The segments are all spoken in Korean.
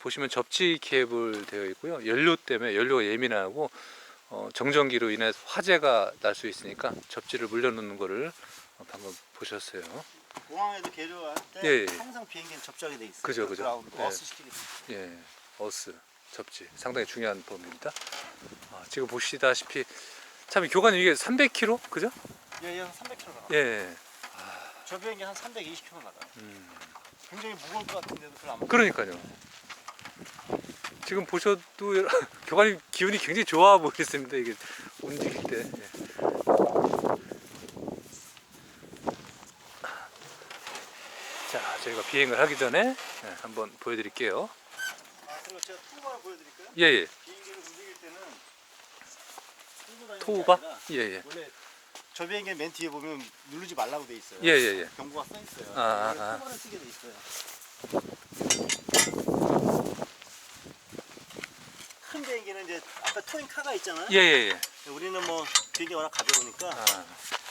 보시면 접지 케이블 되어 있고요. 연료 때문에 연료가 예민하고 어, 정전기로 인해서 화재가 날 수 있으니까 접지를 물려놓는 거를 어, 방금 보셨어요. 공항에도 계류할 때 예, 예. 항상 비행기는 접촉이 돼 있어요. 그죠, 그죠. 그라운드 예. 버스 시키기. 예, 어스 접지 상당히 중요한 범위입니다. 아, 지금 보시다시피 참 교관님 이게 300km 그죠? 예, 예, 한 300km 나가. 예. 예. 저 비행기 한 320km 나가. 음, 굉장히 무거울 것 같은데도 별로 안 무거워. 그러니까요. 지금 보셔도 교관님 기운이 굉장히 좋아 보이겠습니다. 이게 움직일 때. 예. 자, 저희가 비행을 하기 전에 예, 한번 보여드릴게요. 아, 그리고 제가 투우바를 보여드릴까요? 예, 예. 비행기를 움직일 때는 토우바? 예, 예. 원래 저 비행기 맨 뒤에 보면 누르지 말라고 돼 있어요. 예, 예, 예. 경고가 써 있어요. 아, 아, 아. 투우바를 쓰게 돼 있어요. 큰 비행기는 이제 아까 토잉 카가 있잖아요. 예, 예, 예. 우리는 뭐 비행기 워낙 가벼우니까 아,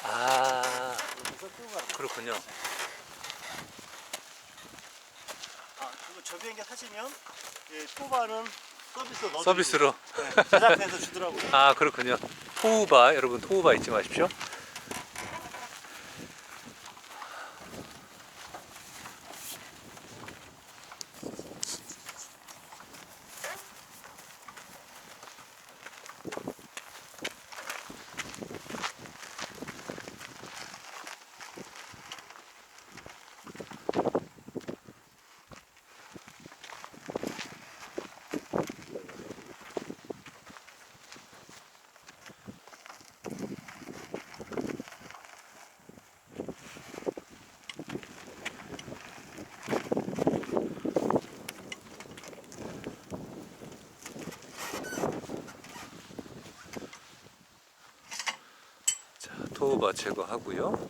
아 그래서 끌고 가는 거예요. 그렇군요. 아, 그리고 저 비행기 사시면 예, 토바는 서비스로 넣어 서비스로. 네, 제작해서 주더라고요. 아, 그렇군요. 토우바, 여러분 토우바 잊지 마십시오. 자, 토우바 제거하고요.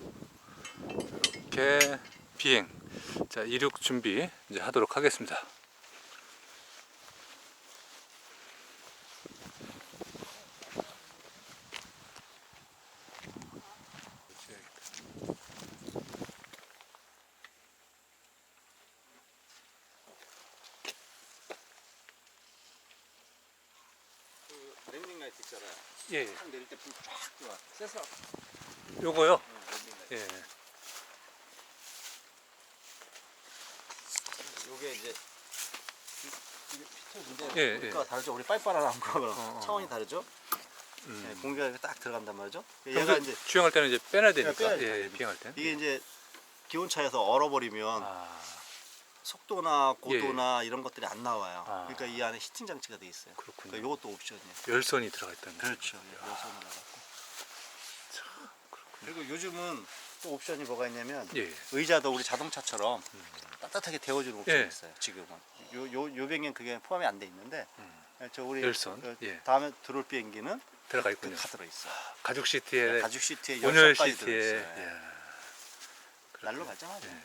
이렇게 비행. 자, 이륙 준비 이제 하도록 하겠습니다. 그 랜딩 라이트 있잖아요. 예, 예. 탁 내릴 때 불 쫙 들어와. 쎄서. 요거요. 응, 랜딩 라이트. 예. 요게 이제 피터인데 예, 우리가 다르죠. 우리 빨빨하는 거랑 어, 어. 차원이 다르죠. 음. 네, 공기가 이렇게 딱 들어간단 말이죠. 얘가 평소에 이제 주행할 때는 이제 빼놔야 되니까. 빼야죠, 예, 예. 비행할 때. 이게 이제 기온 차에서 얼어버리면 아, 속도나 고도나 이런 것들이 안 나와요. 아. 그러니까 이 안에 히팅 장치가 돼 있어요. 그렇군요. 그러니까 이것도 옵션이에요. 열선이 들어가 있다는 거죠. 그렇죠. 예, 열선으로 나갔고. 그리고 요즘은 또 옵션이 뭐가 있냐면 예. 예. 의자도 우리 자동차처럼 따뜻하게 데워주는 옵션이 예. 있어요. 지금은 요 요 요 비행기는 그게 포함이 안 돼 있는데 음. 저 우리 열선, 그 예. 다음에 들어올 비행기는 들어가 그 있군요. 다 들어 있어요. 가죽 시트에 가죽 시트에 온열 열선까지 시트에 있어요. 예. 날로 발전하죠. 예.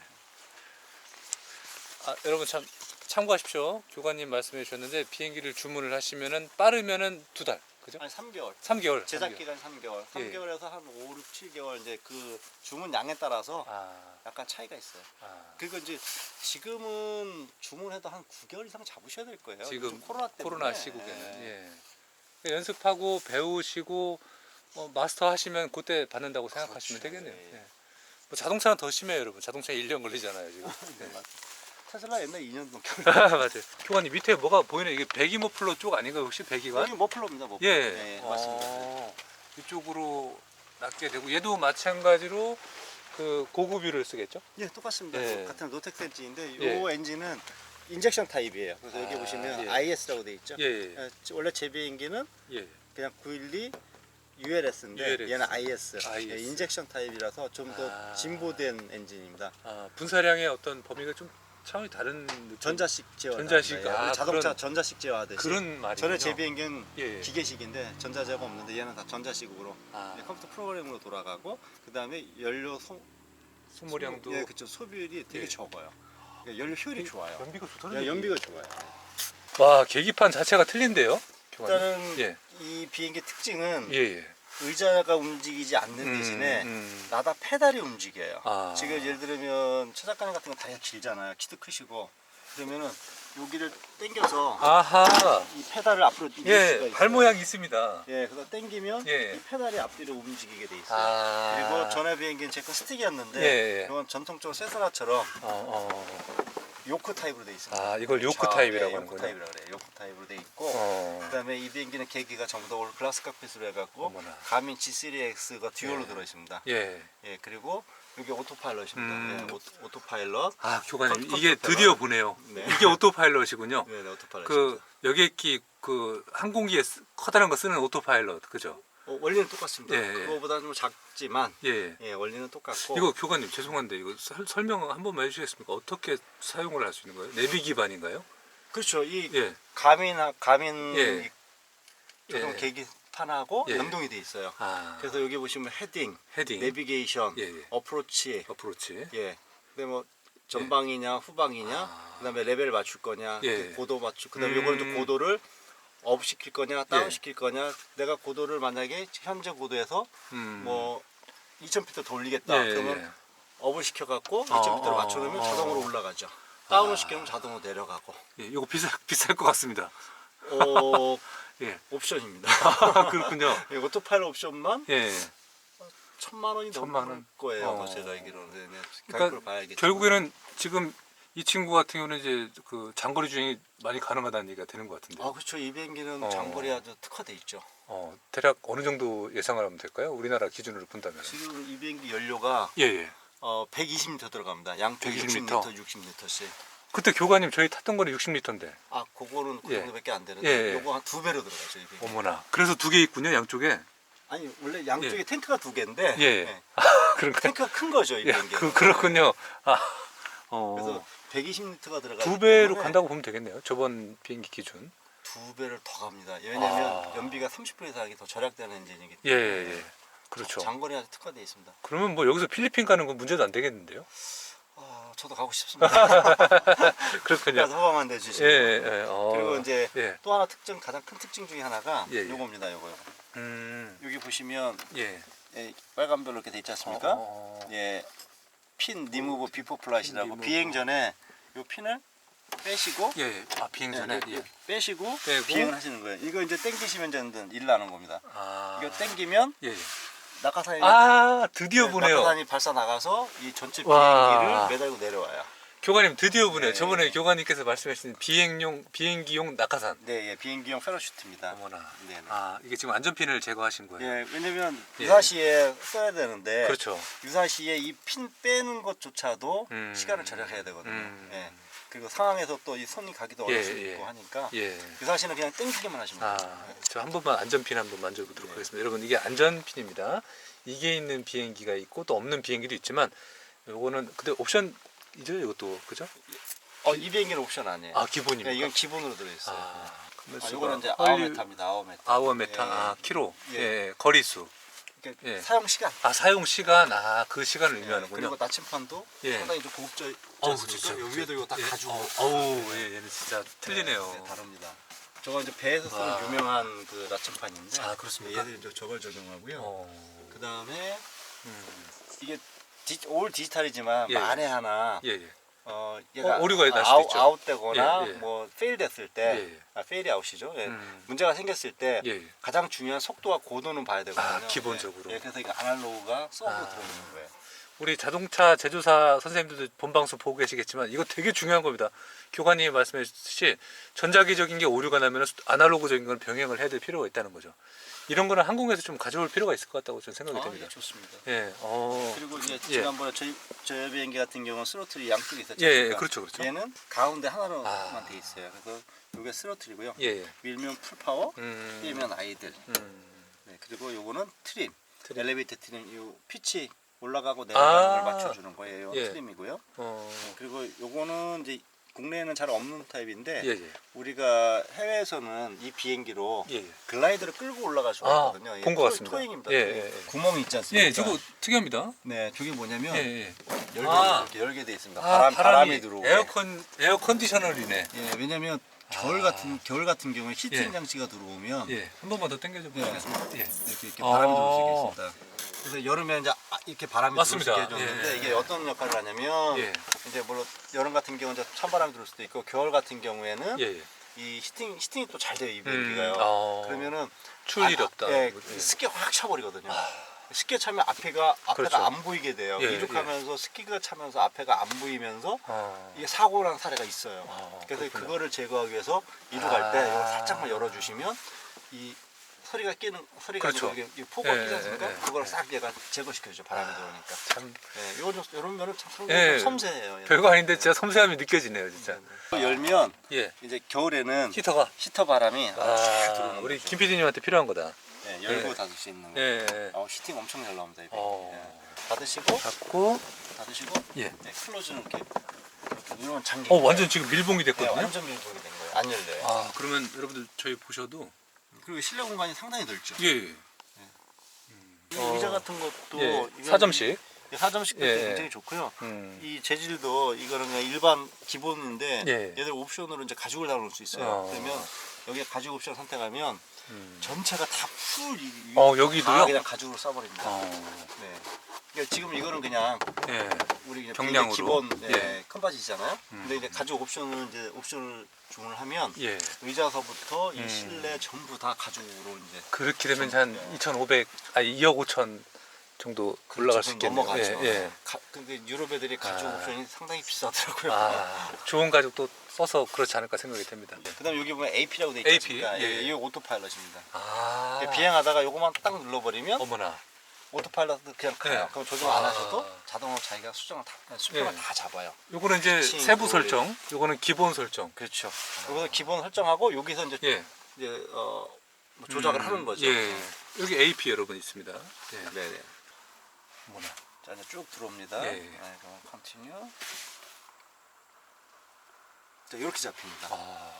아, 여러분 참 참고하십시오. 교관님 말씀해 주셨는데 비행기를 주문을 하시면은 빠르면은 두 달, 그죠? 아니 3개월. 3개월. 제작 3개월. 기간 3개월. 예. 3개월에서 한 5, 6, 7개월 이제 그 주문 양에 따라서 아, 약간 차이가 있어요. 아, 그리고 이제 지금은 주문해도 한 9개월 이상 잡으셔야 될 거예요. 지금 코로나 때문에. 코로나 시국에는 예. 예. 연습하고 배우시고 뭐 마스터 하시면 그때 받는다고 생각하시면 그렇죠. 되겠네요. 예. 예. 뭐 자동차는 더 심해요, 여러분. 자동차 1년 걸리잖아요, 지금. 예. 테슬라 옛날 2년 넘게 아, 맞아요. 교관님 밑에 뭐가 보이는 이게 배기모플러 쪽 아닌가요, 혹시 배기관? 여기 머플러입니다. 머플러. 예, 네, 맞습니다. 어, 이쪽으로 낮게 되고 얘도 마찬가지로 그 고급유를 쓰겠죠? 예, 똑같습니다. 예. 같은 노텍스 엔진인데 이 예. 엔진은 인젝션 타입이에요. 그래서 여기 아, 보시면 예. IS라고 돼 있죠. 예, 예, 예, 원래 제 비행기는 예. 그냥 912 ULS인데 ULS. 얘는 IS. IS. 예, 인젝션 타입이라서 좀 더 아. 진보된 엔진입니다. 아, 분사량의 어떤 범위가 좀 차원이 다른 느낌? 전자식 제어. 전자식, 아, 자동차 그런- 전자식 제어하듯이. 그런 말이죠. 전에 제 비행기는 예, 예. 기계식인데 전자제어가 없는데 얘는 다 전자식으로 아, 예, 컴퓨터 프로그램으로 돌아가고 그 다음에 연료 소, 소모량도 소, 예, 그쵸 소비율이 되게 예. 적어요. 그러니까 연료 효율이 좋아요. 연비가 좋다는 예, 연비가 좋아요. 와, 계기판 자체가 틀린데요? 교관님? 일단은 예. 이 비행기 특징은 예, 예. 의자가 움직이지 않는 음, 대신에 음. 나다 페달이 움직여요. 아. 지금 예를 들면 최 작가님 같은 건 다리가 길잖아요. 키도 크시고 그러면은 여기를 당겨서 아하. 이 페달을 앞으로 밀 수가 예, 있어요. 발 모양이 있습니다. 예, 그래서 당기면 예. 이 페달이 앞뒤로 움직이게 돼 있어요. 아. 그리고 전에 비행기는 제거 스틱이었는데 예, 예. 이건 전통적으로 세스나처럼 어, 어. 요크 타입으로 돼 있습니다. 아, 이걸 요크 자, 타입이라고 예, 하는군요. 요크 타입이라고 그래요. 요크 타입으로 돼 있고 어. 그다음에 이 비행기는 계기가 전부 다 올 글라스 칵핏으로 해갖고 어머나. 가민 G3X가 듀얼로 예. 들어 있습니다. 예. 예, 그리고 이게 오토파일럿입니다. 음. 예, 오토, 오토파일럿. 아, 교관님, 컴- 이게 컴퓨터가. 드디어 보네요. 네. 이게 오토파일럿이군요. 네, 네, 오토파일럿. 그 여객기 그 항공기에 쓰- 커다란 거 쓰는 오토파일럿, 그죠? 어, 원리는 똑같습니다. 예, 예. 그거보다 좀 작지만 예. 예, 원리는 똑같고 이거 교관님 죄송한데 이거 설, 설명 한 번만 해주시겠습니까? 어떻게 사용을 할 수 있는 거예요? 내비 기반인가요? 그렇죠. 이 예. 가민 가민 예. 예. 계기판하고 예. 연동이 돼 있어요. 아. 그래서 여기 보시면 헤딩, 헤딩, 내비게이션, 예, 예. 어프로치, 어프로치. 예. 근데 뭐 전방이냐 후방이냐, 아. 그다음에 레벨 맞출 거냐, 예. 그 고도 맞추. 그다음에 음. 요거는 또 고도를 업 시킬 거냐, 다운 예. 시킬 거냐. 내가 고도를 만약에 현재 고도에서 음. 뭐 2,000피트 더 올리겠다. 예, 그러면 예. 업을 시켜갖고 어, 2,000피트를 어, 맞춰놓으면 어. 자동으로 올라가죠. 다운을 아. 시키면 자동으로 내려가고. 예, 이거 비쌀 비쌀 것 같습니다. 어, 예. 옵션입니다. 아, 그렇군요. 예, 오토파일럿 옵션만 예. 천만 원이 천만 넘을 원? 거예요. 어. 제가 알기로는. 네, 네. 그러니까. 결국에는 지금 이 친구 같은 경우는 이제 그 장거리 주행이 많이 가능하다는 얘기가 되는 것 같은데. 아 그렇죠. 이 비행기는 어. 장거리 아주 특화돼 있죠. 어, 대략 어느 정도 예상을 하면 될까요? 우리나라 기준으로 본다면. 지금 이 비행기 연료가 예, 예. 어, 120m 들어갑니다. 양쪽 120m. 60m, 60m씩. 그때 교관님 저희 탔던 거는 60리터인데. 아, 그거는 그 예. 정도밖에 안 되는데 예, 예. 요거 한 두 배로 들어가죠, 이 비행기. 어머나. 그래서 두 개 있군요, 양쪽에. 아니, 원래 양쪽에 예. 탱크가 두 개인데 예. 예. 그런가요? 탱크가 큰 거죠, 이 예, 비행기. 그, 그렇군요. 아, 어. 그래서 120m가 들어가기 두 배로 간다고 보면 되겠네요. 저번 비행기 기준. 두 배를 더 갑니다. 왜냐면 아. 연비가 30분 이상이 더 절약되는 엔진이기 예, 때문에 예, 예. 그렇죠. 장거리 아주 특화되어 있습니다. 그러면 뭐 여기서 필리핀 가는 건 문제도 안 되겠는데요? 아, 저도 가고 싶습니다. 그렇군요. 허가만 예, 내주시면. 예, 예. 어. 그리고 이제 예. 또 하나 특징 가장 큰 특징 중에 하나가 예, 예. 요겁니다. 요거요. 음. 여기 보시면 예. 예, 빨간별로 이렇게 돼 있지 않습니까? 어. 예, 핀 리무브 비포 플라이시라고 리무브. 비행 전에 요 핀을 빼시고 예, 예. 아, 비행 전에. 예, 예. 빼시고 빼고. 비행을 하시는 거예요. 이거 이제 땡기시면 이제 일 나는 겁니다. 아. 이거 땡기면 예. 예. 낙하산이 아, 드디어 네, 보네요. 낙하산이 발사 나가서 이 전체 와. 비행기를 매달고 내려와요. 교관님 드디어 보네요. 네. 저번에 교관님께서 말씀하신 비행용 비행기용 낙하산. 네, 예, 비행기용 패러슈트입니다. 어머나. 네, 네. 아, 이게 지금 안전핀을 제거하신 거예요. 예, 왜냐면 예. 유사시에 써야 되는데 그렇죠. 유사시에 이 핀 빼는 것조차도 음. 시간을 절약해야 되거든요. 음. 예. 그리고 상황에서 또 이 손이 가기도 예, 어려울 수 예. 있고 하니까 예. 유사시는 그냥 땡기기만 하시면 아, 돼요. 저한 번만 안전핀 한번 만져보도록 하겠습니다. 여러분 이게 안전핀입니다. 이게 있는 비행기가 있고 또 없는 비행기도 있지만 요거는 근데 옵션 이죠 이것도 그죠? 어, 이 비행기는 옵션 아니에요. 아 기본입니다. 네, 이건 기본으로 들어있어요. 아, 아, 이거는 이제 얼리- 아워 메타입니다. 아워 메타. 아워 메타 예. 아 키로 예. 예. 거리수 그러니까 예. 사용 시간. 아 사용 시간 아 그 시간을 예, 의미하는군요. 그리고 나침판도 예. 상당히 좀 고급져 어우? 진짜. 여기 위에도 이거 다 예. 가지고. 어, 어우 예, 얘는 진짜 틀리네요. 네, 다릅니다. 저거 이제 배에서 쓰는 와. 유명한 그 나침판인데. 아, 그렇습니까? 얘들이 이제 저걸 적용하고요. 어, 그 다음에 음, 이게 디, 올 디지털이지만 예, 만에 하나 예, 예. 어, 어, 오류가 날 수도 아웃, 있죠. 아웃되거나 예, 예. 뭐 페일됐을 때, 예, 예. 아, 페일이 아웃이죠. 예. 음. 문제가 생겼을 때 예, 예. 가장 중요한 속도와 고도는 봐야 되거든요. 아, 기본적으로. 예, 예, 그래서 이거 아날로그가 수업으로 아. 들어있는 거예요. 우리 자동차 제조사 선생님들도 본방송 보고 계시겠지만 이거 되게 중요한 겁니다. 교관님이 말씀하셨듯이 전자기적인 게 오류가 나면 아날로그적인 건 병행을 해야 될 필요가 있다는 거죠. 이런 거는 항공에서 좀 가져올 필요가 있을 것 같다고 저는 생각이 아, 됩니다. 예, 좋습니다. 예, 어, 그리고 이제 예. 지난번에 저희 저 비행기 같은 경우는 스로틀이 양쪽에 있었죠. 예, 예, 그렇죠, 그렇죠. 얘는 가운데 하나로만 아. 돼 있어요. 그래서 이게 스로틀이고요. 예, 예. 밀면 풀 파워, 음, 빼면 아이들. 음, 네, 그리고 요거는 트림. 트림. 엘리베이터 트림. 요 피치 올라가고 내려가는 아. 걸 맞춰 주는 거예요. 예. 트림이고요. 어, 그리고 요거는 이제 국내에는 잘 없는 타입인데 예, 예, 우리가 해외에서는 이 비행기로 예, 예. 글라이더를 끌고 올라갈 수가 아, 있거든요. 본것 토- 같습니다. 토잉입니다. 예, 토잉. 예, 예. 구멍이 있지 않습니까? 예, 저거 특이합니다. 네, 저게 뭐냐면 예, 예. 열게 아. 이렇게 열게 돼 있습니다. 아, 바람, 바람이 들어오게. 에어컨 에어 컨디셔널이네. 예, 왜냐면 겨울 아. 같은 겨울 같은 경우에 히팅 예. 장치가 들어오면 예, 한 번만 더 당겨줘 보시겠습니다. 예. 이렇게, 이렇게 아. 바람이 들어올 수 있습니다. 그래서 여름에 이제 아- 이렇게 바람이 맞습니다. 들어올 수 있게 해줬는데 예. 이게 어떤 역할을 하냐면 예. 이제 물론 여름 같은 경우는 이제 찬바람이 들어올 수도 있고 겨울 같은 경우에는 예. 예. 이 히팅 히팅이 또 잘 돼요 이 음, 벨기가요. 어. 그러면은 추울 일이 아, 없다. 예, 예. 습기가 확 차버리거든요. 습기가 차면 앞에가 앞에가 그렇죠. 안 보이게 돼요. 예, 이륙하면서 습기가 차면서 앞에가 안 보이면서 어. 이게 사고 난 사례가 있어요. 아, 그래서 그렇구나. 그거를 제거하기 위해서 이륙할 때 아. 이거 살짝만 열어주시면 이 소리가 끼는 소리가 그렇죠. 이게 포가 예, 끼지 않습니까? 예, 예. 그걸 싹 얘가 제거시켜주죠 바람이 들어오니까. 참 예, 요런 요런 면은 참 예. 상당히 섬세해요. 예. 별거 아닌데 진짜 섬세함이 느껴지네요, 진짜. 열면 예. 이제 겨울에는 히터가 히터 바람이 쫙 아, 들어오는 우리 거죠. 김 PD님한테 필요한 거다. 예, 열고 예. 닫을 수 있는 거. 예. 예. 어, 히팅 엄청 잘 나옵니다. 이거. 어. 예. 닫으시고 잡고 닫으시고 예. 네, 클로즈는 이렇게 이렇게 누르면. 어, 완전 지금 밀봉이 네, 됐거든요. 완전 밀봉이 된 거예요. 안 열려요. 아, 그러면 여러분들 저희 보셔도 그리고 실내 공간이 상당히 넓죠. 예. 예. 이 어. 의자 같은 것도 예. 이건 4점씩. 이 사점식도 예, 예. 굉장히 좋고요. 음. 이 재질도 이거는 그냥 일반 기본인데 예. 얘들 옵션으로 이제 가죽을 달아놓을 수 있어요. 어. 그러면 여기 가죽 옵션 선택하면 음. 전체가 다풀 어, 여기도요? 다 그냥 가죽으로 써버립니다. 어. 네. 그러니까 지금 이거는 그냥 예. 우리 그냥 경량으로? 기본 네, 예. 큰 바지잖아요. 음. 근데 이제 가죽 옵션을 이제 옵션을 주문을 하면 예. 의자서부터 이 음. 실내 전부 다 가죽으로 이제 그렇게 되면 한 2,500, 아니 2억 5천 정도 올라갈 수 그렇죠. 있겠네요. 넘어가죠. 예. 예. 가, 근데 유럽 애들이 가죽 아. 옵션이 상당히 비싸더라고요. 아, 좋은 가죽도 써서 그렇지 않을까 생각이 됩니다. 그다음 에 여기 보면 AP라고 돼 AP, 않습니까? 예. 예, 이거 오토파일럿입니다. 아. 이게 비행하다가 요거만 딱 눌러버리면 어머나. 오토파일럿도 그냥 가요. 네. 그럼 조정 안 아. 하셔도 자동으로 자기가 수정을 다 수평을 예. 다 잡아요. 요거는 이제 피칭, 세부 롤. 설정, 요거는 기본 설정. 그렇죠. 여기서 기본 설정하고 여기서 이제 예. 이제 어, 뭐 조작을 음, 하는 거죠. 예. 여기 AP 여러분 있습니다. 예. 네네. 어머나. 자 이제 쭉 들어옵니다. 예. 네, 그럼 컨티뉴. 자 이렇게 잡힙니다. 아.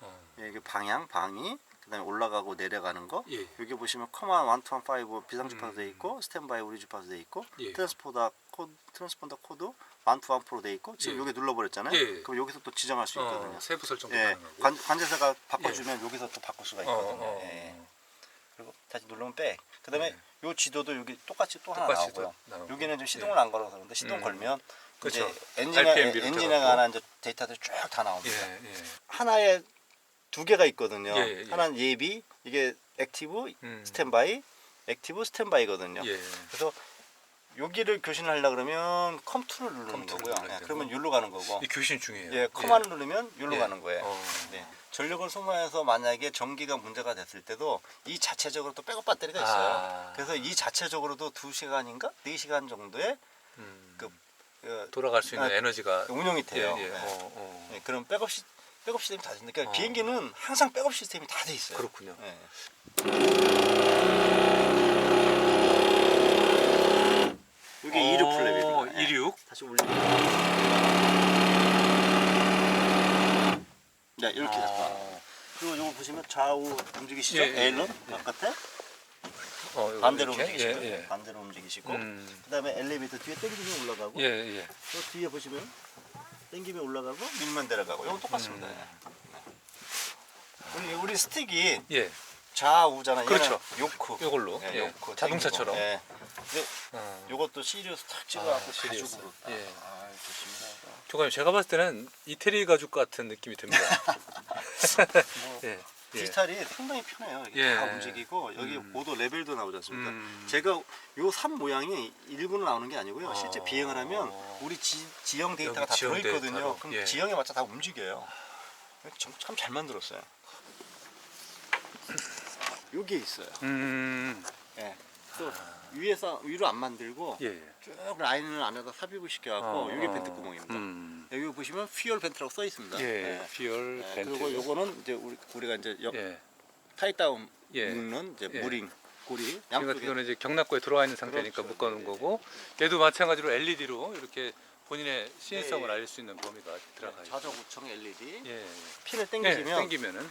어. 예, 이게 방향, 방위, 그다음에 올라가고 내려가는 거. 예. 여기 보시면 커만 125 비상주파수 음. 돼 있고 스탠바이 우리 주파수 돼 있고 예. 트랜스포더 코드 트랜스폰더 코드 1 프로 돼 있고 지금 예. 여기 눌러버렸잖아요. 예. 그럼 여기서 또 지정할 수 있거든요. 어, 세부 설정도 예, 가능하고. 관, 관제사가 바꿔주면 여기서 또 바꿀 수가 어, 있거든요. 어, 예. 어. 그리고 다시 누르면 백. 그다음에 예. 요 지도도 여기 똑같이 또 하나 똑같이 나오고요. 또 나오고. 여기는 좀 시동을 예. 안 걸어서 그런데 시동 음. 걸면 그렇죠. 엔진에 엔진에 들어가고. 관한 이제 데이터들이 쭉 다 나옵니다. 예, 예. 하나에 두 개가 있거든요. 예, 예. 하나는 예비, 이게 액티브, 음. 스탠바이, 액티브, 스탠바이거든요. 예. 그래서 여기를 교신을 하려 그러면 컴2를 누르는 컴2를 거고요. 눌러야 예, 되고. 그러면 율로 가는 거고. 이 교신 중요해요. 예, 커만을 누르면 율로 예. 가는 거예요. 어. 네. 전력을 소모해서 만약에 전기가 문제가 됐을 때도 이 자체적으로 또 백업 배터리가 있어요. 아. 그래서 이 자체적으로도 2시간인가 4시간 정도의 음. 그 어, 돌아갈 수 있는 아, 에너지가 운영이 예, 돼요. 예. 네. 어, 어. 네, 그런 백업 시 백업 시스템이 다 있는데 그러니까 어. 비행기는 항상 백업 시스템이 다 돼 있어요. 그렇군요. 네. 이게 어, 이륙 플랩입니다. 네. 이륙. 다시 올리고. 네, 이렇게 아. 잡아. 그리고 이거 보시면 좌우 움직이시죠? 예, 예, 예. 바깥에 어, 반대로 이렇게? 움직이시고 예, 예. 반대로 움직이시고 음. 그다음에 엘리베이터 뒤에 당기면 올라가고 예, 예. 또 뒤에 보시면 당기면 올라가고 밀면 내려가고 이건 똑같습니다. 음. 네. 우리 우리 스틱이 예. 좌우잖아요. 그렇죠. 요크. 요걸로. 예, 예. 요크. 자동차처럼. 예. 근데 어. 요것도 시리우스 탁 찍어갖고 아, 시리우스. 가죽으로. 예. 아, 조심해라. 조금 제가 봤을 때는 이태리 가죽 같은 느낌이 듭니다. 뭐 예. 예. 디지털이 상당히 편해요. 이게 예. 다 움직이고 여기 음. 고도 레벨도 나오지 않습니까? 음. 제가 요 산 모양이 일부는 나오는 게 아니고요. 실제 어. 비행을 하면 우리 지, 지형 데이터가 여기 다 지형 들어있거든요. 데이터로. 그럼 예. 지형에 맞춰 다 움직여요. 참 잘 만들었어요. 여기에 있어요. 음. 예. 또 위에서 위로 안 만들고 예. 예. 쭉 라인을 안에다 삽입을 시켜갖고 어, 여기 어. 벤트 구멍입니다. 음. 여기 보시면 퓨얼 벤트라고 써 있습니다. 예. 피얼 예, 벤트. 그리고 요거는 이제 우리, 우리가 이제 역, 예. 타이다운 예. 묶는 이제 예. 무링 고리 지금 같은 경우는 이제 경납고에 들어와 있는 상태니까 그렇죠. 묶어놓은 예, 거고 얘도 마찬가지로 LED로 이렇게 본인의 시인성을 예, 예. 알릴 수 있는 범위가 들어가 있죠. 좌적 우청 LED 예. 핀을 예. 당기시면 당기면은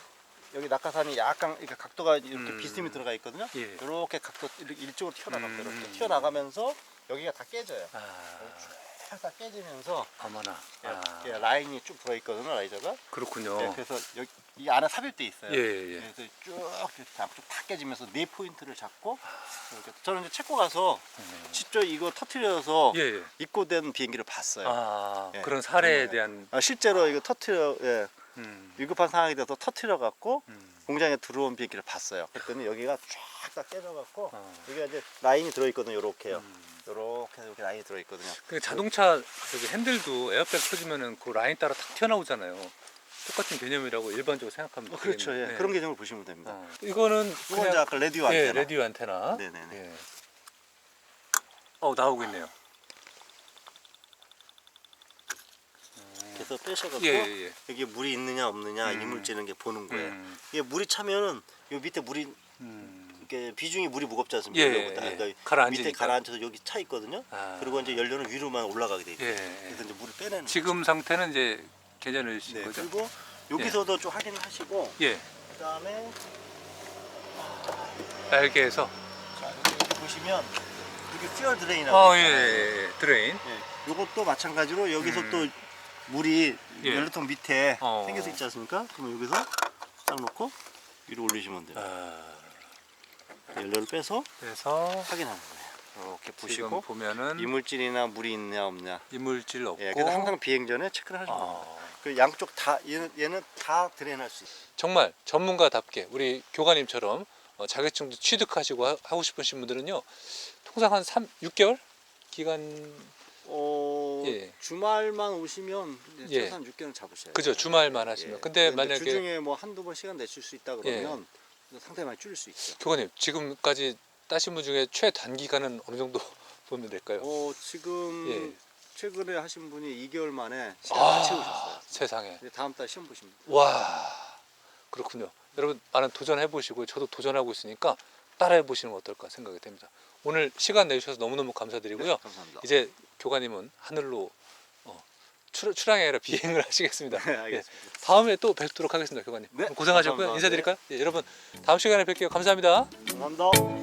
여기 낙하산이 약간 이렇게 각도가 이렇게 음. 비스듬히 들어가 있거든요. 예. 이렇게 각도 이렇게 일쪽으로 튀어나갑니다. 음. 이렇게 튀어나가면서 여기가 다 깨져요. 아. 쫙 깨지면서 어머나. 예, 아, 예, 라인이 쭉 들어있거든요 라이저가 그렇군요. 예, 그래서 여기 이 안에 삽입돼 있어요 예, 예, 예. 그래서 쭉 이렇게 다 깨지면서 네 포인트를 잡고 이렇게 저는 이제 체코 가서 직접 이거 터트려서 예, 예. 입고된 비행기를 봤어요 아, 예. 그런 사례에 정말. 대한 아, 실제로 이거 터트려 예, 음, 위급한 상황이 돼서 터트려 갖고 음. 공장에 들어온 비행기를 봤어요 그랬더니 여기가 쫙 다 깨져 갖고 어. 여기가 이제 라인이 들어 있거든요 요렇게요 음. 요렇게 이렇게 라인이 들어 있거든요 그 자동차 저기 핸들도 에어백 터지면은 그 라인 따라 탁 튀어나오잖아요. 똑같은 개념이라고 일반적으로 생각하면 어, 그렇죠 예. 되겠네. 그런 개념을 보시면 됩니다 어. 이거는 이건 그냥 아까 레디오 예, 안테나 라디오 안테나. 네네네. 예. 어 나오고 있네요. 그래서 빼셔갖고 예, 예, 예. 여기 물이 있느냐 없느냐 음. 이물질 있는 게 보는 거예요. 음, 이게 물이 차면은 요 밑에 물이 음. 이렇게 비중이 물이 무겁지 않습니까? 예, 여기보다. 예. 그러니까 가라앉으니까. 밑에 가라앉아서 여기 차 있거든요. 아. 그리고 이제 연료는 위로만 올라가게 돼 있어요. 예. 그래서 이제 물을 빼내는 지금 상태는 이제 거죠. 네. 거죠? 그리고 여기서도 좀 확인을 하시고 예. 그다음에 날개에서. 자, 여기 보시면 여기 퓨얼 드레인이라고 어, 예. 예, 예. 드레인. 예. 요것도 마찬가지로 여기서 음. 또 물이 예. 연료통 밑에 어. 생겨서 있지 않습니까? 그럼 여기서 딱 놓고 위로 올리시면 돼요. 아, 연료를 빼서 그래서 확인하는 거예요. 이렇게 지금 보시고 보면은 이물질이나 물이 있냐 없냐. 이물질 없고. 예, 그래서 항상 비행 전에 체크를 하시면 돼요. 아, 그 양쪽 다 얘는, 얘는 다 드레인할 수 있어요. 정말 전문가답게 우리 교관님처럼 어, 자격증도 취득하시고 하- 하고 싶으신 분들은요 통상 한 3, 6개월 기간 어, 예. 주말만 오시면 이제 예. 최소한 6개월 잡으셔야 그죠 돼요. 주말만 하시면 예. 근데 만약에 예. 주중에 뭐 한두 번 시간 내실 수 있다 그러면 상당히 많이 줄일 수 있죠. 교관님 지금까지 따신 분 중에 최단기간은 어느 정도 보면 될까요? 어, 지금 예. 최근에 하신 분이 2개월 만에 시간 아다 채우셨어요. 세상에 이제 다음 달 시험 돼요. 와 그렇군요 여러분 많은 도전해 보시고 저도 도전하고 있으니까 따라해 보시는 건 어떨까 생각이 됩니다 오늘 시간 내주셔서 너무너무 감사드리고요 네, 감사합니다. 이제 교관님은 하늘로 어, 출, 출항이 아니라 비행을 하시겠습니다 네, 예, 알겠습니다. 다음에 또 뵙도록 하겠습니다 교관님 네, 고생하셨고요 감사합니다. 인사드릴까요? 예, 여러분 다음 시간에 뵐게요 감사합니다 감사합니다.